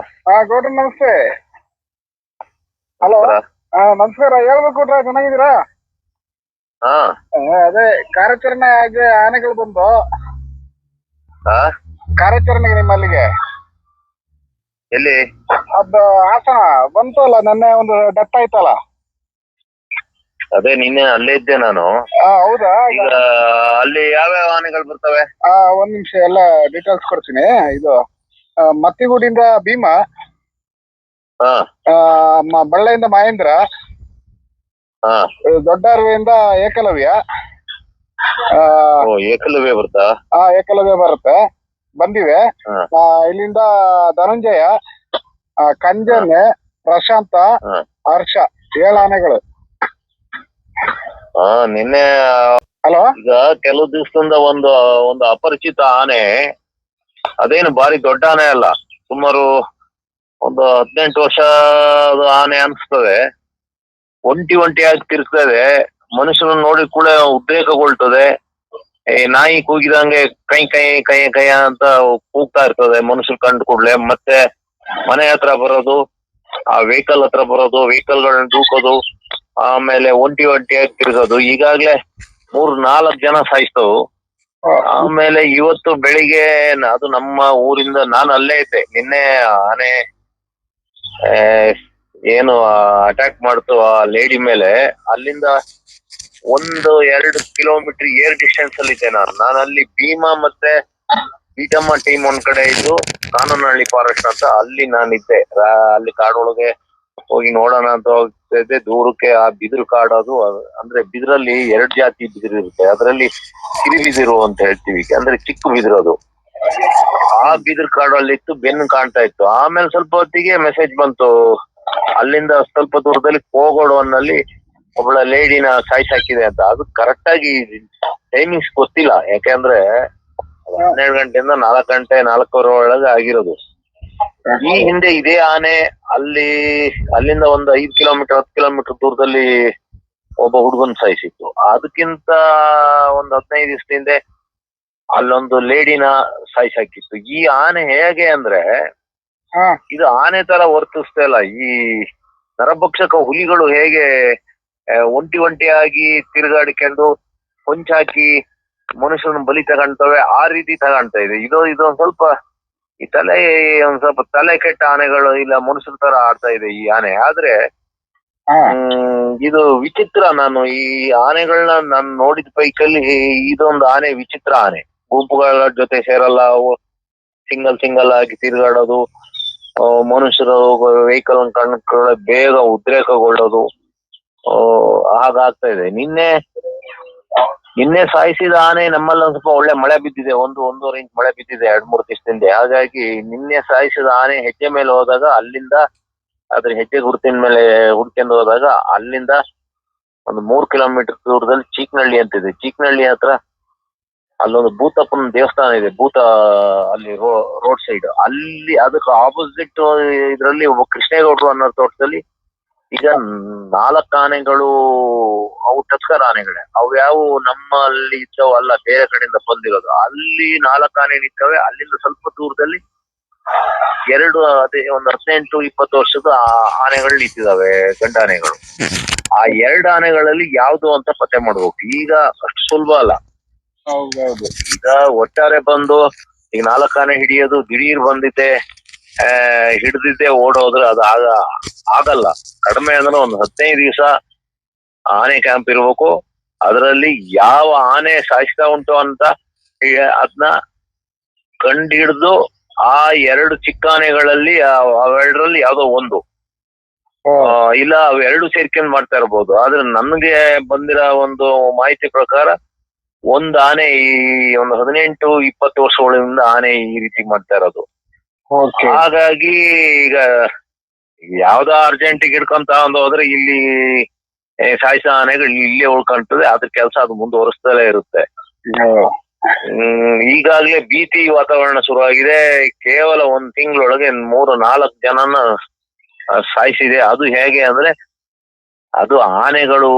ಹಾ ಗೌಡ್ರ ನಮಸ್ತೆ. ಹಲೋ? ಹಾ ನಮಸ್ಕಾರ ಹೇಳ್ಬೇಕು ಗೌಡ್ರ ಚೆನ್ನಾಗಿದ್ದೀರಾ? ಹಾ. ಆ, ಅದೇ ಕಾರ್ಯಾಚರಣೆ ಆಗಿ ಆನೆಗಳು ಬಂದು. ಹಾ. ಕಾರ್ಯಾಚರಣೆಗೆ ನಿಮ್ಮಲ್ಲಿಗೆ ಎಲ್ಲಿ? ಅದು ಹಾಸನ. ಬಂತು ಅಲ್ಲ ನೆನ್ನೆ ಒಂದು ಡೆತ್ ಆಯ್ತಲ್ಲ? ಅದೇ ನಿನ್ನೆ ಅಲ್ಲೇ ಇದ್ದೆ ನಾನು. ಆ, ಹೌದಾ? ಈಗ ಅಲ್ಲಿ ಯಾವ್ಯಾವ ಆನೆಗಳು ಬರ್ತವೆ? ಆ, ಒಂದ್ ನಿಮಿಷ ಎಲ್ಲ ಡೀಟೇಲ್ಸ್ ಕೊಡ್ತೀನಿ ಇದು. ಮತ್ತಿಗೂಡಿಂದ ಭೀಮ ಹಾ. ಆ, ಮ- ಬಳ್ಳೆಯಿಂದ ಮಹೇಂದ್ರ ಹಾ. ದೊಡ್ಡ ಅರುವೆಯಿಂದ ಏಕಲವ್ಯ ಆ, ಓ ಏಕಲವ್ಯ ಬರ್ತಾ? ಆ ಏಕಲವ್ಯ ಬರುತ್ತೆ ಬಂದಿವೆ. ಹಾ. ಆ, ಇಲ್ಲಿಂದ ಧನಂಜಯ ಆ, ಕಂಜನ್ ಪ್ರಶಾಂತ ಹಾ. ಹರ್ಷ ಏಳು ಆನೆಗಳು. ಹಾ ನಿನ್ನೆ ಹಲೋ? ಈಗ ಕೆಲವು ದಿವಸದಿಂದ ಒಂದು ಒಂದು ಅಪರಿಚಿತ ಆನೆ ಅದೇನು ಬಾರಿ ದೊಡ್ಡ ಆನೆ ಅಲ್ಲ. ಸುಮಾರು ಒಂದು ಹದಿನೆಂಟು ವರ್ಷದ ಆನೆ ಅನಿಸ್ತದೆ. ಒಂಟಿ ಒಂಟಿಯಾಗಿ ತಿರ್ಸ್ತದೆ ಮನುಷ್ಯರನ್ನ ನೋಡಿ ಕೂಡ ಉದ್ರೇಕಗೊಳ್ತದೆ. ಈ ನಾಯಿ ಕೂಗಿದಂಗೆ ಕೈ ಕೈ ಕೈ ಕೈ ಅಂತ ಕೂಗ್ತಾ ಇರ್ತದೆ ಮನುಷ್ಯರು ಕಂಡು ಕೂಡ್ಲೆ. ಮತ್ತೆ ಮನೆ ಹತ್ರ ಬರೋದು, ಆ ವೆಹಿಕಲ್ ಹತ್ರ ಬರೋದು ವೆಹಿಕಲ್ ಗಳನ್ನ ದೂಕೋದು ಆಮೇಲೆ ಒಂಟಿ ಒಂಟಿಯಾಗಿ ತಿರ್ಗೋದು. ಈಗಾಗ್ಲೇ ಮೂರ್ ನಾಲ್ಕು ಜನ ಸಾಯಿಸ್ತವು. ಆಮೇಲೆ ಇವತ್ತು ಬೆಳಿಗ್ಗೆ ಅದು ನಮ್ಮ ಊರಿಂದ ನಾನು ಅಲ್ಲೇ ಇದ್ದೆ. ನಿನ್ನೆ ಆನೆ ಏನು ಅಟ್ಯಾಕ್ ಮಾಡ್ತು ಆ ಲೇಡಿ ಮೇಲೆ. ಅಲ್ಲಿಂದ ಒಂದು, ಎರಡು ಕಿಲೋಮೀಟರ್ ಏರ್ ಡಿಸ್ಟೆನ್ಸ್ ಅಲ್ಲಿ ಇದ್ದೆ ನಾನು. ನಾನು ಅಲ್ಲಿ ಭೀಮಾ ಮತ್ತೆ ಬೀಟಮ್ಮ ಟೀಮ್ ಒಂದ್ ಕಡೆ ಇದ್ದು, ಕಾನೂನಹಳ್ಳಿ ಫಾರೆಸ್ಟ್ ಅಂತ ಅಲ್ಲಿ ನಾನಿದ್ದೆ ರಾ- ಅಲ್ಲಿ ಕಾಡೊಳಗೆ ಹೋಗಿ ನೋಡೋಣ ಅಂತ ಹೋಗ್ತಿದ್ದೆ. ದೂರಕ್ಕೆ ಆ ಬಿದಿರು ಕಾಡೋದು, ಅಂದ್ರೆ ಬಿದಿರಲ್ಲಿ ಎರಡ್ ಜಾತಿ ಬಿದಿರು ಇರುತ್ತೆ. ಅದರಲ್ಲಿ ಕಿರಿ ಬಿದಿರು ಅಂತ ಹೇಳ್ತೀವಿ. ಅಂದ್ರೆ ಚಿಕ್ಕ ಬಿದಿರು ಅದು. ಆ ಬಿದಿರು ಕಾಡಲ್ಲಿ ಇತ್ತು, ಬೆನ್ನು ಕಾಣ್ತಾ ಇತ್ತು. ಆಮೇಲೆ ಸ್ವಲ್ಪ ಹೊತ್ತಿಗೆ ಮೆಸೇಜ್ ಬಂತು. ಅಲ್ಲಿಂದ ಸ್ವಲ್ಪ ದೂರದಲ್ಲಿ ಕೋಗೋಡವನ್ನಲ್ಲಿ ಒಬ್ಬಳ ಲೇಡಿನ ಸಾಯಿಸಾಕಿದೆ ಅಂತ. ಅದು ಕರೆಕ್ಟ್ ಆಗಿ ಟೈಮಿಂಗ್ಸ್ ಗೊತ್ತಿಲ್ಲ. ಯಾಕೆಂದ್ರೆ ಹನ್ನೆರಡು ಗಂಟೆಯಿಂದ ನಾಲ್ಕು ಗಂಟೆ, ನಾಲ್ಕೂವರೆ ಒಳಗೆ ಆಗಿರೋದು. ಈ ಹಿಂದೆ ಇದೇ ಆನೆ ಅಲ್ಲಿ ಅಲ್ಲಿಂದ ಒಂದು ಐದು ಕಿಲೋಮೀಟರ್ ಹತ್ತು ಕಿಲೋಮೀಟರ್ ದೂರದಲ್ಲಿ ಒಬ್ಬ ಹುಡುಗನ್ ಸಾಯಿಸಿತ್ತು. ಅದಕ್ಕಿಂತ ಒಂದು ಹದಿನೈದು ದಿವಸ ಹಿಂದೆ ಅಲ್ಲೊಂದು ಲೇಡಿನ ಸಾಯಿಸಾಕಿತ್ತು. ಈ ಆನೆ ಹೇಗೆ ಅಂದ್ರೆ ಇದು ಆನೆ ತರ ವರ್ತಿಸ್ತಾ ಇಲ್ಲ. ಈ ನರಭಕ್ಷಕ ಹುಲಿಗಳು ಹೇಗೆ ಒಂಟಿ ಒಂಟಿಯಾಗಿ ತಿರುಗಾಡಿಕೊಂಡು ಹೊಂಚಾಕಿ ಮನುಷ್ಯನ ಬಲಿ ತಗೊಂತವೆ ಆ ರೀತಿ ತಗೊಂತ ಇದೆ. ಇದು ಇದೊಂದ್ ಸ್ವಲ್ಪ ಈ ತಲೆ ಒಂದ್ ಸ್ವಲ್ಪ ತಲೆ ಕೆಟ್ಟ ಆನೆಗಳು ಇಲ್ಲ ಮನುಷ್ಯರ ತರ ಆಡ್ತಾ ಇದೆ ಈ ಆನೆ. ಆದ್ರೆ ಹ್ಮ್, ಇದು ವಿಚಿತ್ರ ನಾನು ಈ ಆನೆಗಳನ್ನ ನಾನು ನೋಡಿದ ಪೈಕಲ್ಲಿ ಇದೊಂದು ಆನೆ ವಿಚಿತ್ರ ಆನೆ. ಗುಂಪುಗಳ ಜೊತೆ ಸೇರಲ್ಲ ಸಿಂಗಲ್ ಸಿಂಗಲ್ ಆಗಿ ತಿರುಗಾಡೋದು ಮನುಷ್ಯರು ವೆಹಿಕಲ್ ಕಣ್ಕೊಳ್ಳ ಬೇಗ ಉದ್ರೇಕಗೊಳ್ಳೋದು ಹಾಗಾಗ್ತಾ ಇದೆ. ನಿನ್ನೆ ನಿನ್ನೆ ಸಾಯಿಸಿದ ಆನೆ ನಮ್ಮಲ್ಲಿ ಒಂದ್ ಸ್ವಲ್ಪ ಒಳ್ಳೆ ಮಳೆ ಬಿದ್ದಿದೆ. ಒಂದು ಒಂದೂವರೆ ಇಂಚ್ ಮಳೆ ಬಿದ್ದಿದೆ, ಎರಡ್ ಮೂರು ದಿವಸದಿಂದ. ಹಾಗಾಗಿ ನಿನ್ನೆ ಸಾಯಿಸಿದ ಆನೆ ಹೆಜ್ಜೆ ಮೇಲೆ ಹೋದಾಗ, ಅಲ್ಲಿಂದ ಅದ್ರ ಹೆಜ್ಜೆ ಗುರುತಿನ ಮೇಲೆ ಹುಡ್ಕೊಂಡು ಹೋದಾಗ, ಅಲ್ಲಿಂದ ಒಂದು ಮೂರ್ ಕಿಲೋಮೀಟರ್ ದೂರದಲ್ಲಿ ಚೀಕ್ನಳ್ಳಿ ಅಂತಿದೆ ಚೀಕ್ನಳ್ಳಿ ಹತ್ರ ಅಲ್ಲೊಂದು ಭೂತಪ್ಪನ ದೇವಸ್ಥಾನ ಇದೆ, ಭೂತ ಅಲ್ಲಿ ರೋಡ್ ಸೈಡ್ ಅಲ್ಲಿ ಅದಕ್ಕೆ ಆಪೋಸಿಟ್ ಇದ್ರಲ್ಲಿ ಒಬ್ಬ ಕೃಷ್ಣೇಗೌಡರು ಅನ್ನೋ ತೋಟದಲ್ಲಿ ಈಗ ನಾಲ್ಕು ಆನೆಗಳು ಅವು ಟಸ್ಕರ್ ಆನೆಗಳೇ. ಅವು ಯಾವ ನಮ್ಮಲ್ಲಿ ಇದ್ದವು ಅಲ್ಲ ಬೇರೆ ಕಡೆಯಿಂದ ಬಂದಿರೋದು. ಅಲ್ಲಿ ನಾಲ್ಕು ಆನೆ ಇದ್ದವೆ ಅಲ್ಲಿಂದ ಸ್ವಲ್ಪ ದೂರದಲ್ಲಿ ಎರಡು ಅದೇ ಒಂದು ಹದಿನೆಂಟು ಇಪ್ಪತ್ತು ವರ್ಷದ ಆ- ಆನೆಗಳು ನಿಂತಿದಾವೆ ಗಂಡಾನೆಗಳು ಆ ಎರಡು ಆನೆಗಳಲ್ಲಿ ಯಾವ್ದು ಅಂತ ಪತ್ತೆ ಮಾಡ್ಬೇಕು. ಈಗ ಅಷ್ಟು ಸುಲಭ ಅಲ್ಲ. ಈಗ ಒಟ್ಟಾರೆ ಬಂದು ಈಗ ನಾಲ್ಕು ಆನೆ ಹಿಡಿಯೋದು ದಿಢೀರ್ ಬಂದಿದ್ದೆ ಆ ಹಿಡ್ದಿದ್ದೆ ಓಡೋದ್ರೆ ಅದು ಆಗ ಆಗಲ್ಲ. ಕಡಿಮೆ ಅಂದ್ರೆ ಒಂದು ಹದಿನೈದು ದಿವಸ ಆನೆ ಕ್ಯಾಂಪ್ ಇರಬೇಕು. ಅದರಲ್ಲಿ ಯಾವ ಆನೆ ಸಾಯಿಸ್ತಾ ಉಂಟು ಅಂತ ಅದನ್ನ ಕಂಡು ಹಿಡ್ದು ಆ ಎರಡು ಚಿಕ್ಕ ಆನೆಗಳಲ್ಲಿ ಅವೆರಡರಲ್ಲಿ ಯಾವ್ದೋ ಒಂದು. ಇಲ್ಲ ಅವೆರಡು ಸೇರ್ಕೊಂಡ್ ಮಾಡ್ತಾ ಇರ್ಬೋದು. ಆದ್ರೆ ನನ್ಗೆ ಬಂದಿರೋ ಒಂದು ಮಾಹಿತಿ ಪ್ರಕಾರ ಒಂದು ಆನೆ ಈ ಒಂದು ಹದಿನೆಂಟು ಇಪ್ಪತ್ತು ವರ್ಷಗಳಿಂದ ಆನೆ ಈ ರೀತಿ ಮಾಡ್ತಾ ಇರೋದು. ಓಕೆ ಹಾಗಾಗಿ ಈಗ ಯಾವ್ದೋ ಅರ್ಜೆಂಟಿಗೆ ಹಿಡ್ಕೊಂತ ಒಂದು ಹೋದ್ರೆ ಇಲ್ಲಿ ಸಾಯಿಸಾನೆಗಳು ಸಾಯಿಸ ಆನೆಗಳು ಇಲ್ಲೇ ಉಳ್ಕೊಂತದೆ ಅದ್ರ ಕೆಲಸ ಅದು ಮುಂದುವರಿಸ್ತಲೇ ಇರುತ್ತೆ. ಹ್ಮ್ ಈಗಾಗ್ಲೇ ಭೀತಿ ವಾತಾವರಣ ಶುರುವಾಗಿದೆ. ಕೇವಲ ಒಂದ್ ತಿಂಗಳೊಳಗೆ ಮೂರು ನಾಲ್ಕು ಜನನ ಸಾಯಿಸಿದೆ. ಅದು ಹೇಗೆ ಅಂದ್ರೆ ಅದು ಆನೆಗಳು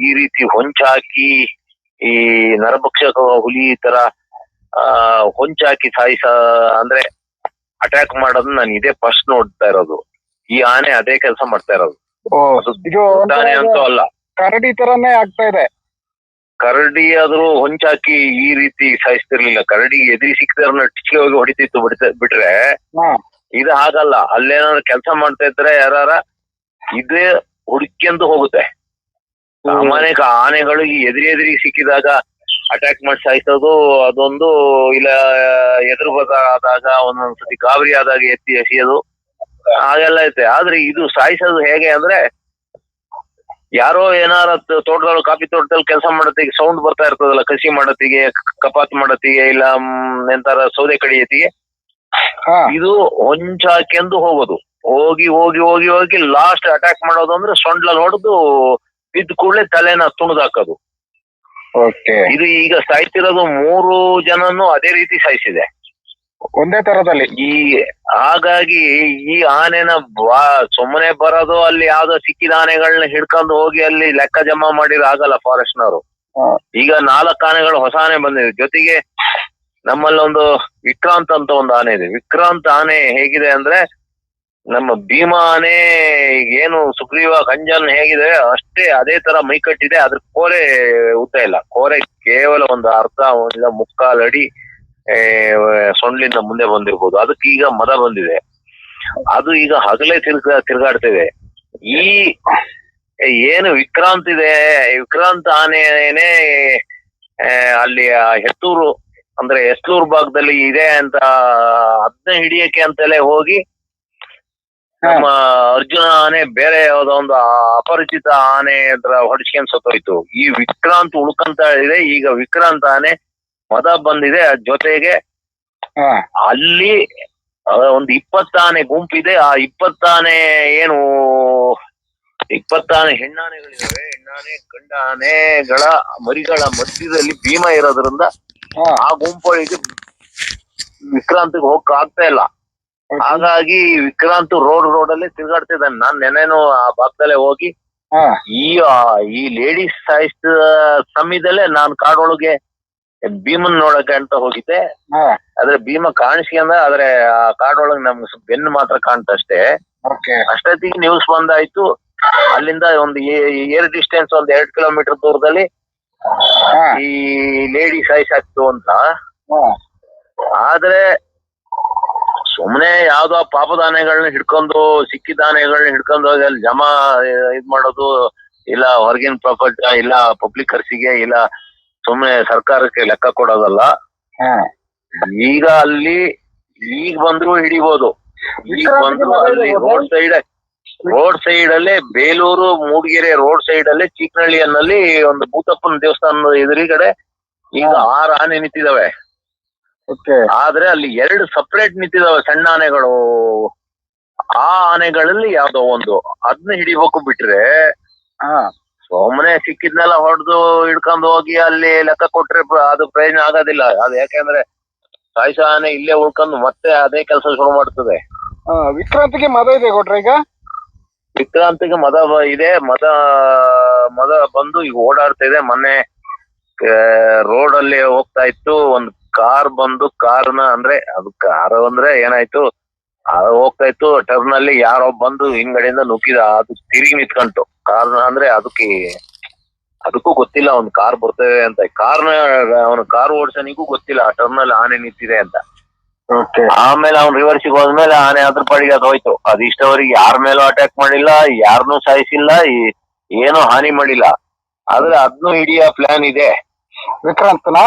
ಈ ರೀತಿ ಹೊಂಚಾಕಿ ಈ ನರಭಕ್ಷಕ ಹುಲಿ ತರ ಆ ಹೊಂಚಾಕಿ ಸಾಯಿಸ ಅಂದ್ರೆ ಅಟ್ಯಾಕ್ ಮಾಡೋದು ನಾನು ಇದೇ ಫಸ್ಟ್ ನೋಡ್ತಾ ಇರೋದು. ಈ ಆನೆ ಅದೇ ಕೆಲಸ ಮಾಡ್ತಾ ಇರೋದು. ಓ ಅದು ಇದು ಆನೆ ಅಂತೂ ಅಲ್ಲ. ಕರಡಿ ತರನೇ ಆಗ್ತಾ ಇದೆ. ಕರಡಿ ಆದ್ರೂ ಹೊಂಚಾಕಿ ಈ ರೀತಿ ಸಾಯಿಸ್ತಿರ್ಲಿಲ್ಲ. ಕರಡಿ ಎದುರಿ ಸಿಕ್ಕಿದ್ರೆ ಟಿಚ್ಗೆ ಹೋಗಿ ಹೊಡಿತಿತ್ತು ಬಿಡ್ತ ಬಿಟ್ರೆ ಹಾ. ಇದು ಹಾಗಲ್ಲ. ಅಲ್ಲೇನಾದ್ರು ಕೆಲಸ ಮಾಡ್ತಾ ಇದ್ರೆ ಯಾರ ಇದೇ ಹುಡುಕ್ಯಂದು ಹೋಗುತ್ತೆ. ಸಾಮಾನ್ಯ ಆನೆಗಳು ಈ ಎದುರಿ ಎದುರಿ ಸಿಕ್ಕಿದಾಗ ಅಟ್ಯಾಕ್ ಮಾಡಿ ಸಾಯಿಸೋದು ಅದೊಂದು ಇಲ್ಲ ಎದುರು ಆದಾಗ ಒಂದೊಂದ್ಸತಿ ಗಾಬರಿ ಆದಾಗ ಎತ್ತಿ ಎಸೆಯೋದು. ಹಾಗೆಲ್ಲ ಐತೆ. ಆದ್ರೆ ಇದು ಸಾಯಿಸೋದು ಹೇಗೆ ಅಂದ್ರೆ ಯಾರೋ ಏನಾರ ತೋಟದಲ್ಲಿ ಕಾಫಿ ತೋಟದಲ್ಲಿ ಕೆಲಸ ಮಾಡತ್ತಿಗೆ ಸೌಂಡ್ ಬರ್ತಾ ಇರ್ತದಲ್ಲ ಕಸಿ ಮಾಡತ್ತಿಗೆ ಕಪಾತ್ ಮಾಡತ್ತಿಗೆ ಇಲ್ಲ ಎಂತಾರ ಸೌದೆ ಕಡಿಯತ್ತಿಗೆ ಇದು ಹೊಂಚಾಕೆಂದು ಹೋಗೋದು. ಹೋಗಿ ಹೋಗಿ ಹೋಗಿ ಹೋಗಿ ಲಾಸ್ಟ್ ಅಟ್ಯಾಕ್ ಮಾಡೋದು ಅಂದ್ರೆ ಸೊಂಡ್ಲಲ್ಲಿ ಹೊಡೆದು ಬಿದ್ದ ಕೂಡಲೇ ತಲೆನ ತುಣಿದು ಹಾಕೋದು ಓಕೆ. ಇದು ಈಗ ಸಾಯ್ತಿರೋದು ಮೂರು ಜನನು ಅದೇ ರೀತಿ ಸಾಯಿಸಿದೆ. ಒಂದೇ ತರದಲ್ಲಿ? ಈ ಹಾಗಾಗಿ ಈ ಆನೆನ ಬಾ ಸುಮ್ಮನೆ ಬರೋದು ಅಲ್ಲಿ ಯಾವ್ದೋ ಸಿಕ್ಕಿದ ಆನೆಗಳನ್ನ ಹಿಡ್ಕೊಂಡು ಹೋಗಿ ಅಲ್ಲಿ ಲೆಕ್ಕ ಜಮಾ ಮಾಡಿದ್ರೆ ಆಗಲ್ಲ ಫಾರೆಸ್ಟ್ನವರು. ನವರು ಈಗ ನಾಲ್ಕು ಆನೆಗಳು ಹೊಸ ಆನೆ ಬಂದಿದೆ. ಜೊತೆಗೆ ನಮ್ಮಲ್ಲಿ ಒಂದು ವಿಕ್ರಾಂತ್ ಅಂತ ಒಂದು ಆನೆ ಇದೆ. ವಿಕ್ರಾಂತ್ ಆನೆ ಹೇಗಿದೆ ಅಂದ್ರೆ ನಮ್ಮ ಭೀಮಾನೇ ಏನು ಸುಗ್ರೀವ ಕಂಜನ್ ಹೇಗಿದೆ ಅಷ್ಟೇ ಅದೇ ತರ ಮೈ ಕಟ್ಟಿದೆ, ಅದ್ರ ಕೋರೆ ಉದ್ದ ಇಲ್ಲ. ಕೋರೆ ಕೇವಲ ಒಂದು ಅರ್ಧ ಇಲ್ಲ ಮುಕ್ಕಾಲು ಅಡಿ ಸೊಂಡ್ಲಿಂದ ಮುಂದೆ ಬಂದಿರ್ಬೋದು. ಅದಕ್ಕೆ ಈಗ ಮದ ಬಂದಿದೆ. ಅದು ಈಗ ಹಗಲೇ ತಿರ್ಗ, ತಿರ್ಗಾಡ್ತಿದೆ. ಈ ಏನು ವಿಕ್ರಾಂತ್ ಇದೆ, ವಿಕ್ರಾಂತ್ ಆನೆನೇ ಅಲ್ಲಿ ಹೆತ್ತೂರು ಅಂದ್ರೆ ಎಸ್ಲೂರ್ ಭಾಗದಲ್ಲಿ ಇದೆ ಅಂತ ಅದನ್ನ ಹಿಡಿಯಕ್ಕೆ ಅಂತಲೇ ಹೋಗಿ ನಮ್ಮ ಅರ್ಜುನ ಆನೆ ಬೇರೆ ಯಾವ್ದೋ ಒಂದು ಅಪರಿಚಿತ ಆನೆ ಹತ್ರ ಹೊಡಿಸ್ಕೊಂಡ್ ಸತ್ತೋಯ್ತು. ಈ ವಿಕ್ರಾಂತ್ ಉಳ್ಕಂತ ಇದೆ ಈಗ ವಿಕ್ರಾಂತ್ ಆನೆ ಮದ ಬಂದಿದೆ ಅದ್ ಜೊತೆಗೆ ಅಲ್ಲಿ ಒಂದು ಇಪ್ಪತ್ತಾನೆ ಗುಂಪಿದೆ. ಆ ಇಪ್ಪತ್ತಾನೆ ಏನು ಇಪ್ಪತ್ತಾನೆ ಹೆಣ್ಣಾನೆಗಳಿದಾವೆ ಹೆಣ್ಣಾನೆ ಗಂಡ ಆನೆಗಳ ಮರಿಗಳ ಮಧ್ಯದಲ್ಲಿ ಭೀಮ ಇರೋದ್ರಿಂದ ಆ ಗುಂಪೊಳಗೆ ವಿಕ್ರಾಂತಿಗೆ ಹೋಗಕ್ ಆಗ್ತಾ ಇಲ್ಲ. ಹಾಗಾಗಿ ವಿಕ್ರಾಂತ್ ರೋಡ್ ರೋಡ್ ಅಲ್ಲಿ ತಿರ್ಗಾಡ್ತಿದ್ದಾನೆ. ನಾನ್ ನೆನೆನು ಆ ಭಾಗದಲ್ಲೇ ಹೋಗಿ ಹಾ. ಈ ಆ, ಈ ಲೇಡೀಸ್ ಸಾಯಿಸಿದ ಸಮಯದಲ್ಲೇ ನಾನು ಕಾಡೊಳಗೆ ಭೀಮನ್ ನೋಡಕ್ಕೆ ಅಂತ ಹೋಗಿದ್ದೆ. ಹಾ. ಆದ್ರೆ ಭೀಮ ಕಾಣಿಸ್ಕೊಂಡ ಆದ್ರೆ ಆ ಕಾಡೊಳಗೆ ನಮ್ಗೆ ಸ್ವಲ್ಪ ಬೆನ್ನು ಮಾತ್ರ ಕಾಣ್ತಷ್ಟೇ. ಓಕೆ ಅಷ್ಟೊತ್ತಿಗೆ ನ್ಯೂಸ್ ಬಂದಾಯ್ತು. ಅಲ್ಲಿಂದ ಒಂದು ಏರ್ ಡಿಸ್ಟೆನ್ಸ್ ಒಂದ್ ಎರಡ್ ಕಿಲೋಮೀಟರ್ ದೂರದಲ್ಲಿ ಹಾ. ಈ ಲೇಡಿ ಆಗ್ತು ಅಂತ. ಹಾ. ಆದ್ರೆ ಸುಮ್ನೆ ಯಾವ್ದೋ ಪಾಪದಾನೆಗಳನ್ನ ಹಿಡ್ಕೊಂಡು ಸಿಕ್ಕಿದಾನೆಗಳನ್ನ ಹಿಡ್ಕೊಂಡು ಹೋಗಿ ಅಲ್ಲಿ ಜಮಾ ಇದ್ ಮಾಡೋದು ಇಲ್ಲ ಹೊರಗಿನ ಪ್ರಪಂಚ ಇಲ್ಲ ಪಬ್ಲಿಕ್ ಖರ್ಚಿಗೆ ಇಲ್ಲ ಸುಮ್ಮನೆ ಸರ್ಕಾರಕ್ಕೆ ಲೆಕ್ಕ ಕೊಡೋದಲ್ಲ. ಈಗ ಅಲ್ಲಿ ಈಗ ಬಂದ್ರು ಹಿಡಿಬೋದು. ಈಗ ಬಂದ್ರು ಅಲ್ಲಿ ರೋಡ್ ಸೈಡ್ ರೋಡ್ ಸೈಡ್ ಅಲ್ಲೇ ಬೇಲೂರು ಮೂಡಿಗೆರೆ ರೋಡ್ ಸೈಡ್ ಅಲ್ಲೇ ಚಿಕ್ಕನಹಳ್ಳಿಯಲ್ಲಿ ಒಂದು ಭೂತಪ್ಪನ ದೇವಸ್ಥಾನದ ಎದುರುಗಡೆ ಈಗ ಆರು ಆನೆ ನಿಂತಿದಾವೆ. ಆದ್ರೆ ಅಲ್ಲಿ ಎರಡು ಸಪರೇಟ್ ನಿಂತಿದಾವೆ ಸಣ್ಣ ಆನೆಗಳು ಆ ಆನೆಗಳಲ್ಲಿ ಯಾವ್ದೋ ಒಂದು. ಅದನ್ನ ಹಿಡಿಬೇಕು ಬಿಟ್ರೆ ಸೋಮನೆ ಸುಮ್ಮನೆ ಸಿಕ್ಕಿದ್ನೆಲ್ಲ ಹೊಡೆದು ಹಿಡ್ಕೊಂಡು ಹೋಗಿ ಅಲ್ಲಿ ಲೆಕ್ಕ ಕೊಟ್ರೆ ಅದು ಪ್ರಯೋಜನ ಆಗೋದಿಲ್ಲ. ಅದು ಯಾಕೆಂದ್ರೆ ಸಾಯಿಸ ಆನೆ ಇಲ್ಲೇ ಉಳ್ಕೊಂಡು ಮತ್ತೆ ಅದೇ ಕೆಲಸ ಶುರು ಮಾಡ್ತದೆ. ವಿಕ್ರಾಂತಿಗೆ ಮದ ಇದೆ ಕೊಟ್ರೆ ಈಗ? ವಿಕ್ರಾಂತಿಗೆ ಮದ ಇದೆ. ಮದ ಮದ ಬಂದು ಈಗ ಓಡಾಡ್ತಾ ಇದೆ ಮೊನ್ನೆ ರೋಡ್ ಅಲ್ಲಿ ಹೋಗ್ತಾ ಇತ್ತು. ಒಂದು ಕಾರ್ ಬಂದು ಕಾರ್ನ ಅಂದ್ರೆ ಅದು ಕಾರ್ ಅಂದ್ರೆ ಏನಾಯ್ತು? ಹೋಗ್ತಾ ಇತ್ತು ಟರ್ನ್ ಅಲ್ಲಿ ಯಾರೋ ಬಂದು ಹಿಂಗಡೆಯಿಂದ ನುಗ್ಗಿದ ಅದು ತಿರುಗಿ ನಿಂತ್ಕೊಂತು ಕಾರ್ ಅಂದ್ರೆ ಅದಕ್ಕೆ ಅದಕ್ಕೂ ಗೊತ್ತಿಲ್ಲ ಒಂದು ಕಾರ್ ಬರ್ತೇವೆ ಅಂತ. ಕಾರ್ನ ಅವನು ಕಾರ್ ಓಡಿಸನಿಗೂ ಗೊತ್ತಿಲ್ಲ ಆ ಟರ್ನ್ ಅಲ್ಲಿ ಆನೆ ನಿಂತಿದೆ ಅಂತ. ಆಮೇಲೆ ಅವ್ನು ರಿವರ್ಸಿಗೆ ಹೋದ್ಮೇಲೆ ಆನೆ ಅದ್ರ ಪಾಡಿಗೆ ಅದು ಹೋಯ್ತು. ಅದು ಇಷ್ಟವರೆಗೆ ಯಾರ ಮೇಲೂ ಅಟ್ಯಾಕ್ ಮಾಡಿಲ್ಲ ಯಾರನ್ನೂ ಸಾಯಿಸಿಲ್ಲ ಏನೂ ಹಾನಿ ಮಾಡಿಲ್ಲ. ಆದ್ರೆ ಅದನ್ನು ಹಿಡಿಯೋ ಪ್ಲಾನ್ ಇದೆ. ವಿಕ್ರಾಂತ್ನ?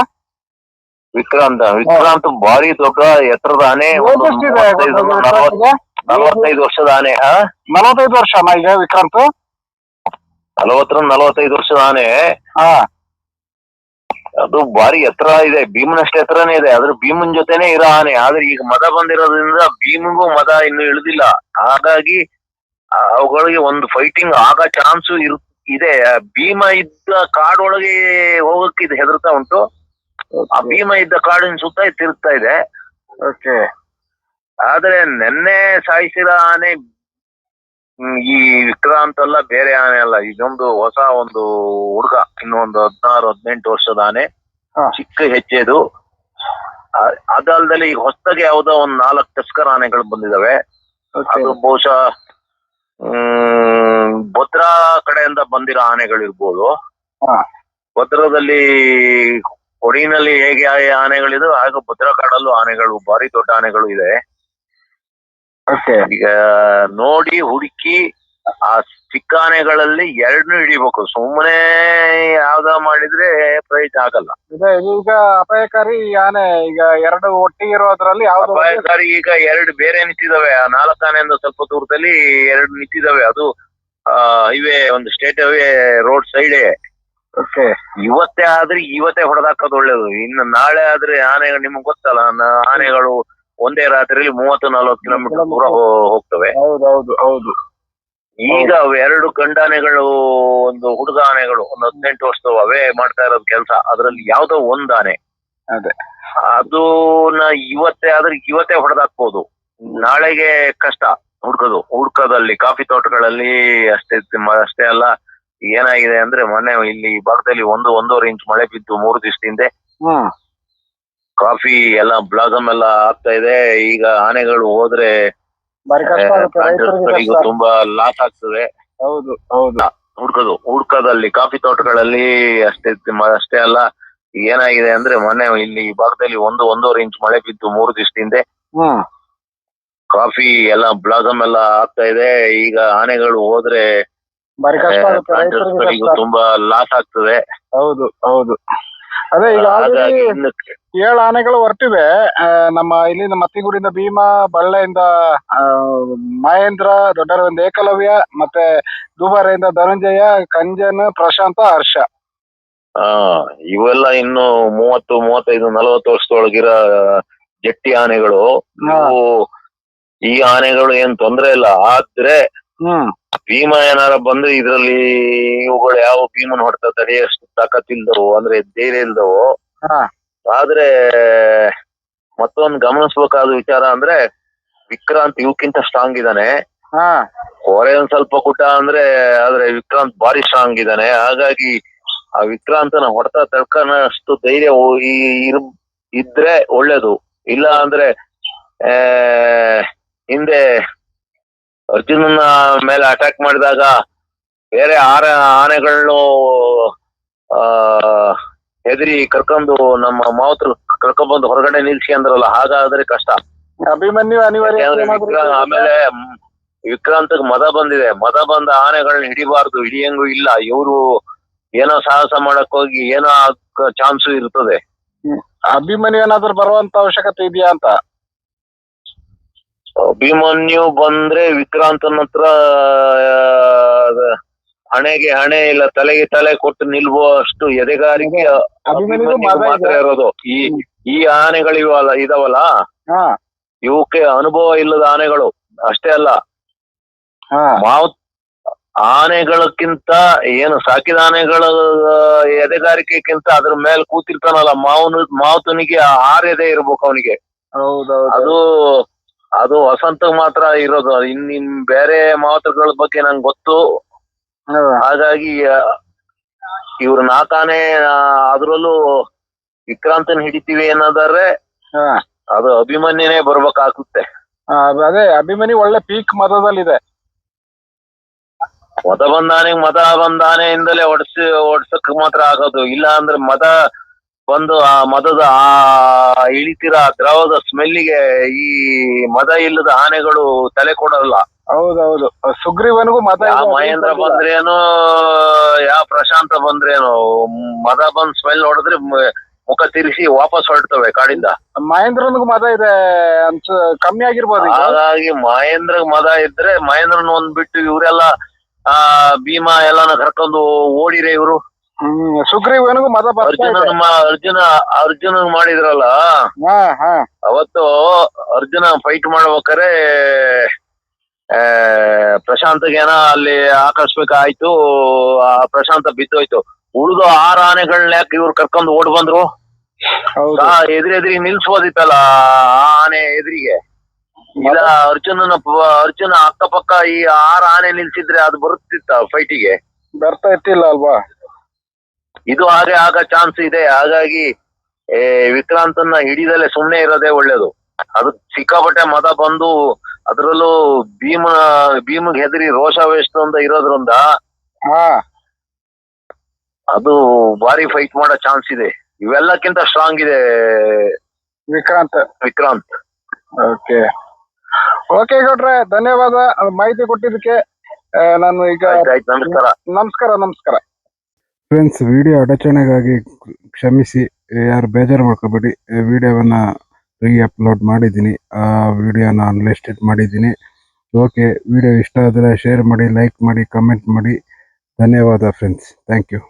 ವಿಕ್ರಾಂತ್ ವಿಕ್ರಾಂತ್ ಭಾರಿ ದೊಡ್ಡ ಎತ್ತರದ ಆನೆ ಒಂದು ಎಷ್ಟಿದೆ ಮೂವತ್ತೈದು, ನಲವತ್ತೈದು ವರ್ಷದ ಆನೆ ಹಾ? ನಲವತ್ತೈದು ವರ್ಷ ಈಗ ವಿಕ್ರಾಂತ್? ನಲವತ್ತರಿಂದ ನಲವತ್ತೈದು ವರ್ಷದ ಆನೆ. ಹಾ. ಅದು ಭಾರಿ ಎತ್ತರ ಇದೆ ಭೀಮನಷ್ಟು ಎತ್ತರನೇ ಇದೆ ಆದ್ರೆ ಭೀಮನ್ ಜೊತೆನೆ ಇರೋ ಆನೆ. ಆದ್ರೆ ಈಗ ಮದ ಬಂದಿರೋದ್ರಿಂದ ಭೀಮಗೂ ಮದ ಇನ್ನು ಇಳಿದಿಲ್ಲ. ಹಾಗಾಗಿ ಅವುಗಳಿಗೆ ಒಂದು ಫೈಟಿಂಗ್ ಆಗ ಚಾನ್ಸ್ ಇರ್ ಇದೆ. ಭೀಮ ಇದ್ದ ಕಾಡೊಳಗೆ ಹೋಗಕ್ಕೆ ಇದು ಹೆದರ್ತಾ ಉಂಟು. ಆ ಭೀಮ ಇದ್ದ ಕಾಡಿನ ಸುತ್ತ ತಿರುಗ್ತಾ ಇದೆ. ಓಕೆ. ಆದ್ರೆ ನೆನ್ನೆ ಸಾಯಿಸಿದ ಆನೆ ಈ ವಿಕ್ರಾಂತ್ ಅಲ್ಲ ಬೇರೆ ಆನೆ ಅಲ್ಲ. ಇದೊಂದು ಹೊಸ ಒಂದು ಹುಡುಗ ಇನ್ನೊಂದು ಹದಿನಾರು ಹದಿನೆಂಟು ವರ್ಷದ ಆನೆ. ಚಿಕ್ಕ ಹೆಚ್ಚೆದು ಅದಲ್ದಲ್ಲಿ ಈಗ ಹೊಸದಾಗಿ ಯಾವ್ದೋ ಒಂದ್ ನಾಲ್ಕು ತಸ್ಕರ ಆನೆಗಳು ಬಂದಿದಾವೆ. ಅದು ಬಹುಶಃ ಹ್ಮ್ ಭದ್ರಾ ಕಡೆಯಿಂದ ಬಂದಿರೋ ಆನೆಗಳಿರ್ಬೋದು. ಭದ್ರದಲ್ಲಿ ಕೊಡಿನಲ್ಲಿ ಹೇಗೆ ಆನೆಗಳಿದ್ರು ಹಾಗೂ ಹಾಗೆ ಭದ್ರಾ ಕಾಡಲ್ಲೂ ಆನೆಗಳು ಭಾರಿ ದೊಡ್ಡ ಆನೆಗಳು ಇದೆ. ಓಕೆ. ಈಗ ನೋಡಿ ಹುಡುಕಿ ಆ ಚಿಕ್ಕ ಆನೆಗಳಲ್ಲಿ ಎರಡನ್ನೂ ಹಿಡಿಬೇಕು. ಸುಮ್ಮನೆ ಯಾವ್ದ ಮಾಡಿದ್ರೆ ಪ್ರಯೋಜನ ಆಗಲ್ಲ. ಇದೆ ಈಗ ಅಪಾಯಕಾರಿ ಆನೆ ಈಗ ಎರಡು ಒಟ್ಟಿಗೆ ಇರೋದ್ರಲ್ಲಿ ಯಾವ್ದು ಅಪಾಯಕಾರಿ ಈಗ ಎರಡು ಬೇರೆ ನಿಂತಿದಾವೆ. ಆ ನಾಲ್ಕು ಆನೆಯಿಂದ ಸ್ವಲ್ಪ ದೂರದಲ್ಲಿ ಎರಡು ನಿಂತಿದಾವೆ. ಅದು ಹೈವೇ ಒಂದು ಸ್ಟೇಟ್ ಹೈವೇ ರೋಡ್ ಸೈಡೇ ಓಕೆ ಇವತ್ತೇ ಆದ್ರೆ ಇವತ್ತೇ ಹೊಡೆದಾಕೋದು ಒಳ್ಳೇದು. ಇನ್ನು ನಾಳೆ ಆದ್ರೆ ಆನೆ ನಿಮ್ಗೆ ಗೊತ್ತಲ್ಲ ನ- ಆನೆಗಳು ಒಂದೇ ರಾತ್ರಿಯಲ್ಲಿ ಮೂವತ್ತು ನಲವತ್ತು ಕಿಲೋಮೀಟರ್ ದೂರ ಹೋ- ಹೋಗ್ತವೆ. ಹೌದು ಹೌದು ಹೌದು. ಈಗ ಅವು ಎರಡು ಗಂಡಾನೆಗಳು ಒಂದು ಹುಡುಗ ಆನೆಗಳು ಒಂದು ಹದಿನೆಂಟು ವರ್ಷದವು ಅವೇ ಮಾಡ್ತಾ ಇರೋದು ಕೆಲಸ. ಅದ್ರಲ್ಲಿ ಯಾವ್ದೋ ಒಂದ್ ಆನೆ. ಅದು ನಾ ಇವತ್ತೇ ಆದ್ರೆ ಇವತ್ತೇ ಹೊಡೆದಾಕ್ಬೋದು. ನಾಳೆಗೆ ಕಷ್ಟ ಹುಡ್ಕೋದು. ಹುಡ್ಕೋದಲ್ಲಿ ಕಾಫಿ ತೋಟಗಳಲ್ಲಿ ಅಷ್ಟೇ ಅಷ್ಟೇ ಅಲ್ಲ ಏನಾಗಿದೆ ಅಂದ್ರೆ ಮೊನ್ನೆ ಇಲ್ಲಿ ಈ ಭಾಗದಲ್ಲಿ ಒಂದು ಒಂದೂವರೆ ಇಂಚ್ ಮಳೆ ಬಿದ್ದು ಮೂರು ದಿವಸದಿಂದ ಹ್ಮ್ ಕಾಫಿ ಎಲ್ಲ ಬ್ಲಾಸಮ್ ಎಲ್ಲ ಆಗ್ತಾ ಇದೆ. ಈಗ ಆನೆಗಳು ಹೋದ್ರೆ ಬಾರಿ ಕಷ್ಟ ಆಗುತ್ತೆ ರೈತರಿಗೆ ಗಳಿಗೂ ಕಷ್ಟ. ತುಂಬಾ ಲಾಸ್ ಆಗ್ತದೆ. ಹೌದು ಹೌದು. ಹುಡ್ಕೋದು ಹುಡ್ಕೋದಲ್ಲಿ ಕಾಫಿ ತೋಟಗಳಲ್ಲಿ ಅಷ್ಟೇ ಮ- ಅಷ್ಟೇ ಅಲ್ಲ. ಏನಾಗಿದೆ ಅಂದ್ರೆ ಮೊನ್ನೆ ಇಲ್ಲಿ ಈ ಭಾಗದಲ್ಲಿ ಒಂದು ಒಂದೂವರೆ ಇಂಚ್ ಮಳೆ ಬಿದ್ದು ಮೂರು ದಿವಸದಿಂದ ಹ್ಮ್ ಕಾಫಿ ಎಲ್ಲ ಬ್ಲಾಸಮ್ ಎಲ್ಲ ಆಗ್ತಾ ಇದೆ. ಈಗ ಆನೆಗಳು ಹೋದ್ರೆ ಬಾರಿ ಕಷ್ಟ ಆಗುತ್ತೆ ರೈತರಿಗೆ ಗಳಿಗೂ ಕಷ್ಟ ತುಂಬಾ ಲಾಸ್ ಆಗ್ತದೆ. ಹೌದು ಹೌದು. ಅದೇ ಈಗ ಹಾಗಾಗಿ already ಇನ್ನು ಏಳು ಆನೆಗಳು ಹೊರಟಿವೆ ಆ, ನಮ್ಮ ಇಲ್ಲಿನ ಮತ್ತಿಗೂಡಿಯಿಂದ ಭೀಮಾ ಬಳ್ಳೆಯಿಂದ ಆ, ಮಹೇಂದ್ರ ದೊಡ್ಡರವಿಂದ ಏಕಲವ್ಯ ಮತ್ತೆ ದುಬಾರೆಯಿಂದ ಧನಂಜಯ ಕಂಜನ್ ಪ್ರಶಾಂತ ಹರ್ಷ. ಆ ಇವೆಲ್ಲ ಇನ್ನು ಮೂವತ್ತು ಮೂವತ್ತೈದು ನಲವತ್ತು ವರ್ಷದೊಳಗಿರೋ ಜಟ್ಟಿ ಆನೆಗಳು. ಹಾ. ಇವು ಈ ಆನೆಗಳು ಏನ್ ತೊಂದ್ರೆ ಇಲ್ಲ ಆದ್ರೆ ಹ್ಮ್. ಭೀಮ ಏನಾರ ಬಂದು ಇದ್ರಲ್ಲಿ ಇವುಗಳು ಯಾವ ಭೀಮನ್ ಹೊಡೆತ ತಡೆಯಷ್ಟು ತಾಕತ್ತಿಲ್ದವು? ಅಂದ್ರೆ ಧೈರ್ಯ ಇಲ್ದವು? ಹಾ. ಆದ್ರೆ ಮತ್ತೊಂದು ಗಮನಿಸ್ಬೇಕಾದ ವಿಚಾರ ಅಂದ್ರೆ ವಿಕ್ರಾಂತ್ ಇವಕ್ಕಿಂತ ಸ್ಟ್ರಾಂಗ್ ಇದ್ದಾನೆ. ಹಾ. ಹೊರೆ ಒಂದ್ ಸ್ವಲ್ಪ ಕುಟ ಅಂದ್ರೆ ಆದ್ರೆ ವಿಕ್ರಾಂತ್ ಬಾರಿ ಸ್ಟ್ರಾಂಗ್ ಇದ್ದಾನೆ. ಹಾಗಾಗಿ ಆ ವಿಕ್ರಾಂತನ ಹೊಡೆತ ತಡ್ಕನಷ್ಟು ಧೈರ್ಯ ಓ- ಈ- ಇರ್- ಇದ್ರೆ ಒಳ್ಳೇದು. ಇಲ್ಲ ಅಂದ್ರೆ ಆ ಹಿಂದೆ ಅರ್ಜುನನ ಮೇಲೆ ಅಟ್ಯಾಕ್ ಮಾಡಿದಾಗ ಬೇರೆ ಆರ ಆನೆಗಳನ್ನು ಹೆದರಿ ಕರ್ಕೊಂಡು ನಮ್ಮ ಮಾವತರು ಕರ್ಕೊಂಡ್ಬಂದು ಹೊರಗಡೆ ನಿಲ್ಸಿ ಅಂದ್ರಲ್ಲ ಹಾಗಾದ್ರೆ ಕಷ್ಟ. ಅಭಿಮನ್ಯು ಅನಿವಾರ್ಯ ಆಮೇಲೆ ವಿಕ್ರಾಂತಕ್ ವಿಕ್ರಾಂತ್ಗೆ ಮದ ಬಂದಿದೆ. ಮದ ಬಂದ ಆನೆಗಳನ್ನ ಹಿಡಿಬಾರ್ದು ಹಿಡಿಯಂಗೂ ಇಲ್ಲ. ಇವರು ಏನೋ ಸಾಹಸ ಮಾಡಕ್ ಹೋಗಿ ಏನೋ ಚಾನ್ಸ್ ಇರ್ತದೆ. ಅಭಿಮನ್ಯು ಏನಾದ್ರು ಬರುವಂತ ಅವಶ್ಯಕತೆ ಇದೆಯಾ ಅಂತ? ಅಭಿಮನ್ಯು ಬಂದ್ರೆ ವಿಕ್ರಾಂತನ ಹತ್ರ ಹಣೆಗೆ ಹಣೆ ಇಲ್ಲ ತಲೆಗೆ ತಲೆ ಕೊಟ್ಟು ನಿಲ್ವಷ್ಟು ಎದೆಗಾರಿಕೆ ಅಭಿಮನ್ಯುಗೂ ಅಭಿಮನ್ಯುಗೆ ಮಾತ್ರ ಇರೋದು. ಈ ಈ ಆನೆಗಳಿವಲ್ಲ ಇದಾವಲ್ಲ? ಹಾ. ಇವಕ್ಕೆ ಅನುಭವ ಇಲ್ಲದ ಆನೆಗಳು ಅಷ್ಟೇ ಅಲ್ಲ. ಮಾವ್ ಆನೆಗಳಕ್ಕಿಂತ ಏನು ಸಾಕಿದ ಆನೆಗಳ ಎದೆಗಾರಿಕೆಗಿಂತ ಅದ್ರ ಮೇಲೆ ಕೂತಿರ್ತಾನಲ್ಲ ಮಾವನ ಮಾವತನಿಗೆ ಆರ್ ಎದೆ ಇರ್ಬೇಕು ಅವನಿಗೆ. ಅದು ಅದು ವಸಂತ ಮಾತ್ರ ಇರೋದು. ಇನ್ ಇನ್ ಬೇರೆ ಮಾತುಗಳ ಬಗ್ಗೆ ನಂಗೆ ಗೊತ್ತು. ಹಾಗಾಗಿ ಇವ್ರ ನಾಕಾನೆ ಅದ್ರಲ್ಲೂ ವಿಕ್ರಾಂತನ್ ಹಿಡಿತೀವಿ ಅನ್ನೋದಾದ್ರೆ ಅದು ಅಭಿಮನ್ಯನೇ ಬರ್ಬೇಕಾಗುತ್ತೆ. ಅದೇ ಅಭಿಮನ್ಯು ಒಳ್ಳೆ ಪೀಕ್ ಮತದಲ್ಲಿದೆ. ಮತ ಬಂದಾನೆ ಮದ ಬಂದಾನೆಯಿಂದಲೇ ಹೊಡ್ಸಿ ಹೊಡ್ಸಕ್ ಮಾತ್ರ ಆಗೋದು. ಇಲ್ಲ ಅಂದ್ರೆ ಮದ ಬಂದು ಆ ಮದದ ಆ ಇಳಿತಿರ ದ್ರವದ ಸ್ಮೆಲ್ಲಿಗೆ ಈ ಮದ ಇಲ್ಲದ ಆನೆಗಳು ತಲೆ ಕೊಡಲ್ಲ. ಹೌದೌದು. ಸುಗ್ರೀವನಿಗೂ ಮದ ಯಾವ ಮಹೇಂದ್ರ ಬಂದ್ರೇನು ಯಾವ ಪ್ರಶಾಂತ ಬಂದ್ರೇನು ಮದ ಬಂದ್ ಸ್ಮೆಲ್ ನೋಡಿದ್ರೆ ಮ- ಮುಖ ತಿರ್ಸಿ ವಾಪಸ್ ಹೊರಡ್ತವೆ ಕಾಡಿಂದ. ಮಹೇಂದ್ರನಿಗೂ ಮದ ಇದೆ ಅನ್ಸ ಕಮ್ಮಿ ಆಗಿರ್ಬೋದು ಈಗ. ಹಾಗಾಗಿ ಮಹೇಂದ್ರ ಮದ ಇದ್ರೆ ಮಹೇಂದ್ರನ್ ಒಂದ್ ಬಿಟ್ಟು ಇವರೆಲ್ಲ ಆ ಭೀಮಾ ಎಲ್ಲಾನ ಕರ್ಕೊಂಡು ಓಡಿರೇ ಇವರು. ಹ್ಮ್ ಸುಗ್ರೀವನಿಗೂ ಮದ ಅರ್ಜುನ ನಮ್ಮ ಅರ್ಜುನ ಅರ್ಜುನ ಮಾಡಿದ್ರಲ್ಲ? ಹಾ ಹಾ. ಅವತ್ತು ಅರ್ಜುನ ಫೈಟ್ ಮಾಡ್ಬೇಕಾರೆ ಆ, ಪ್ರಶಾಂತ್ಗೇನ ಅಲ್ಲಿ ಆಕರ್ಷಬೇಕಾಯ್ತು ಆಯ್ತು ಆ ಪ್ರಶಾಂತ ಬಿದ್ದೋಯ್ತು. ಉಳಿದು ಆರು ಆನೆಗಳನ್ನ ಯಾಕೆ ಇವ್ರು ಕರ್ಕೊಂಡು ಓಡ್ ಬಂದ್ರು? ಹೌದು. ಎದುರು ನಿಲ್ಸ್ಬೋದಿತ್ತಲ್ಲ ಆ ಆನೆ ಎದುರಿಗೆ. ಇಲ್ಲ ಅರ್ಜುನನ ಪ- ಅರ್ಜುನ ಅಕ್ಕಪಕ್ಕ ಈ ಆರು ಆನೆ ನಿಲ್ಸಿದ್ರೆ ಅದು ಬರುತ್ತಿತ್ತ ಫೈಟಿಗೆ ಬರ್ತಾ ಇತ್ತಿಲ್ಲ ಅಲ್ವಾ? ಇದು ಹಾಗೆ ಆಗ ಚಾನ್ಸ್ ಇದೆ. ಹಾಗಾಗಿ ಏ ವಿಕ್ರಾಂತನ್ನ ಹಿಡಿದಲ್ಲೇ ಸುಮ್ನೆ ಇರೋದೇ ಒಳ್ಳೇದು. ಅದು ಸಿಕ್ಕಾಪಟ್ಟೆ ಮದ ಬಂದು ಅದ್ರಲ್ಲೂ ಭೀಮ ಭೀಮ್ಗ್ ಹೆದರಿ ರೋಷಾವೇಶ ಅಂತ ಇರೋದ್ರಿಂದ ಹಾ. ಅದು ಭಾರಿ ಫೈಟ್ ಮಾಡೋ ಚಾನ್ಸ್ ಇದೆ. ಇವೆಲ್ಲಕ್ಕಿಂತ ಸ್ಟ್ರಾಂಗ್ ಇದೆ ವಿಕ್ರಾಂತ್. ವಿಕ್ರಾಂತ್. ಓಕೆ. ಓಕೆ ಗೌಡ್ರೆ ಧನ್ಯವಾದ. ಮಾಹಿತಿ ಕೊಟ್ಟಿದ್ದಕ್ಕೆ ನಾನು ಈಗ ನಮಸ್ಕಾರ. ನಮಸ್ಕಾರ ನಮಸ್ಕಾರ. ಫ್ರೆಂಡ್ಸ್ ವಿಡಿಯೋ ಅಡಚಣೆಗಾಗಿ ಕ್ಷಮಿಸಿ ಯಾರು ಬೇಜಾರು ಮಾಡ್ಕೋಬೇಡಿ. ವಿಡಿಯೋವನ್ನು ರೀ ಅಪ್ಲೋಡ್ ಮಾಡಿದ್ದೀನಿ. ಆ ವಿಡಿಯೋನ ಅನ್ಲಿಸ್ಟೆಡ್ ಮಾಡಿದ್ದೀನಿ. ಓಕೆ ವಿಡಿಯೋ ಇಷ್ಟ ಆದರೆ ಶೇರ್ ಮಾಡಿ ಲೈಕ್ ಮಾಡಿ ಕಮೆಂಟ್ ಮಾಡಿ. ಧನ್ಯವಾದ ಫ್ರೆಂಡ್ಸ್ ಥ್ಯಾಂಕ್ ಯು